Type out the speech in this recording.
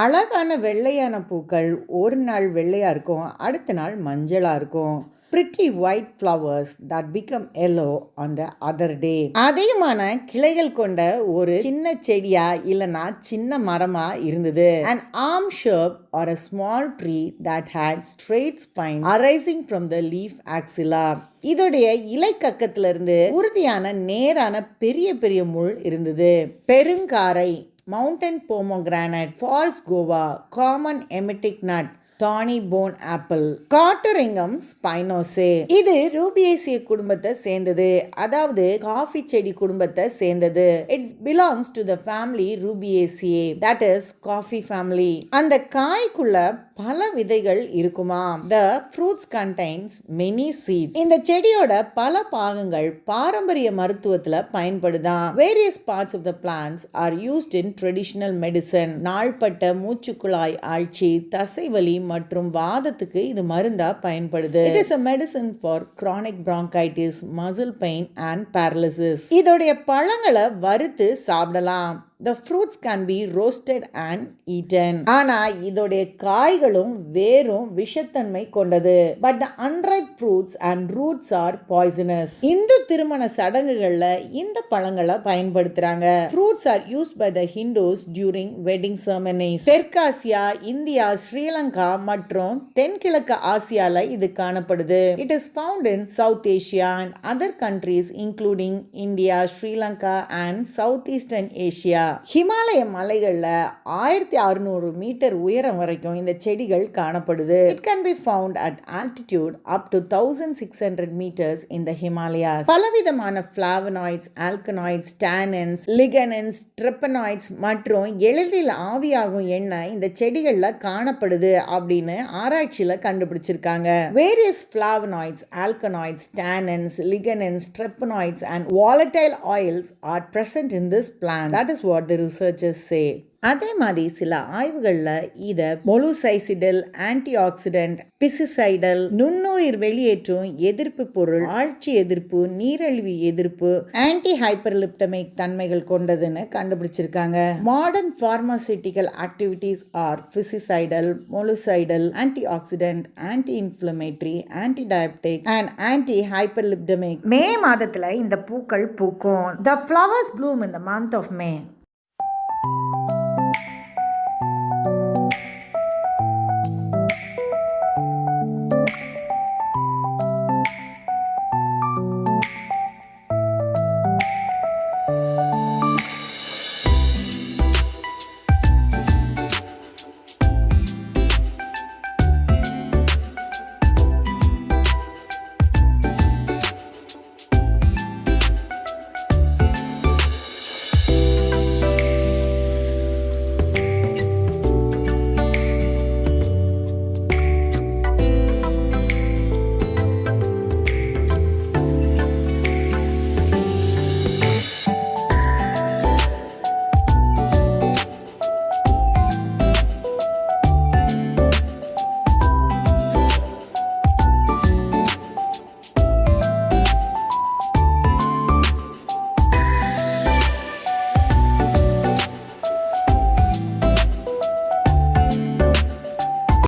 அழகான வெள்ளையான பூக்கள் ஒரு நாள் வெள்ளையாக இருக்கும் அடுத்த நாள் மஞ்சளாக இருக்கும். Pretty white flowers that become yellow on the other day அதிகமான கிளைகள் கொண்ட ஒரு சின்ன செடியா இல்லைனா சின்ன மரமா இருந்தது. And um shrub or a small tree that had straight spine arising from the leaf axilla இதோடைய இலை இருந்து உறுதியான நேரான பெரிய பெரிய முள் இருந்தது. பெருங்காரை mountain pomegranate, false guava, common emetic nut, thorny bone apple Catunaregam spinosa இது ரூபியேசிய குடும்பத்தை சேர்ந்தது. அதாவது காஃபி செடி குடும்பத்தை சேர்ந்தது. It belongs to the family Rubiaceae that is coffee family அந்த காய்க்குள்ள பல விதைகள் இருக்குமா? The fruits contains many seed இந்த செடியோட பல பாகங்கள் பாரம்பரிய மருத்துவத்தில் பயன்படுதான் various parts of the plants are used in traditional medicine நாள்பட்ட மூச்சுக்குழாய் ஆழ்ச்சி தசைவலி மற்றும் வாதத்துக்கு இது மருந்தா பயன்படுது. It is a medicine for chronic bronchitis muscle pain and paralysis. இதோடைய பழங்களை வறுத்து சாப்பிடலாம். The fruits can be roasted and eaten ஆனா இதோடைய காய்களும் வேரும் விஷத்தன்மை கொண்டது. But the unripe fruits and roots are poisonous Hindu திருமண சடங்குகள்ல இந்த பழங்களை பயன்படுத்துறாங்க. Fruits are use by the Hindus during wedding ceremonies தெற்காசியா இந்தியா ஸ்ரீலங்கா மற்றும் தென்கிழக்கு ஆசியால இது காணப்படுது. It is found in South Asia and other countries including India Sri Lanka and South Eastern Asia Himalaya மலைகள்ல ஆயிரத்தி அறுநூறு மீட்டர் உயரம் வரைக்கும் இந்த செடிகள் காணப்படுது. It can be found at altitude up to thousand six hundred metres இந்த ஹிமாலயா ஹிமாலயாஸ் பலவிதமான flavonoids alkaloids tannins lignans triterpenoids மற்றும் எளிதில் ஆவியாகும் எண்ணெய் இந்த செடிகள்ல காணப்படுது அப்படின்னு ஆராய்ச்சியில கண்டுபிடிச்சிருக்காங்க. Various flavonoids alkaloids tannins lignans triterpenoids and volatile oils are present in this plant that is what what the researchers say அதே மாதிரி சில ஆய்வுகளில் இதை மொலுசைசிடல் ஆன்டி ஆக்சிடென்ட் பிசிசைடல் நுண்ணுயிர் வெளியேற்றும் எதிர்ப்பு பொருள் ஆட்சி எதிர்ப்பு நீரிழிவு எதிர்ப்பு ஆன்டி ஹைப்பர்லிப்டமிக் தன்மைகள் கொண்டதுன்னு கண்டுபிடிச்சிருக்காங்க. Modern pharmaceutical activities are piscicidal molluscicidal anti oxidant anti inflammatory anti diabetic and anti hyperlipidemic May மாதத்தில் இந்த பூக்கள் பூக்கும். The flowers bloom in the month of May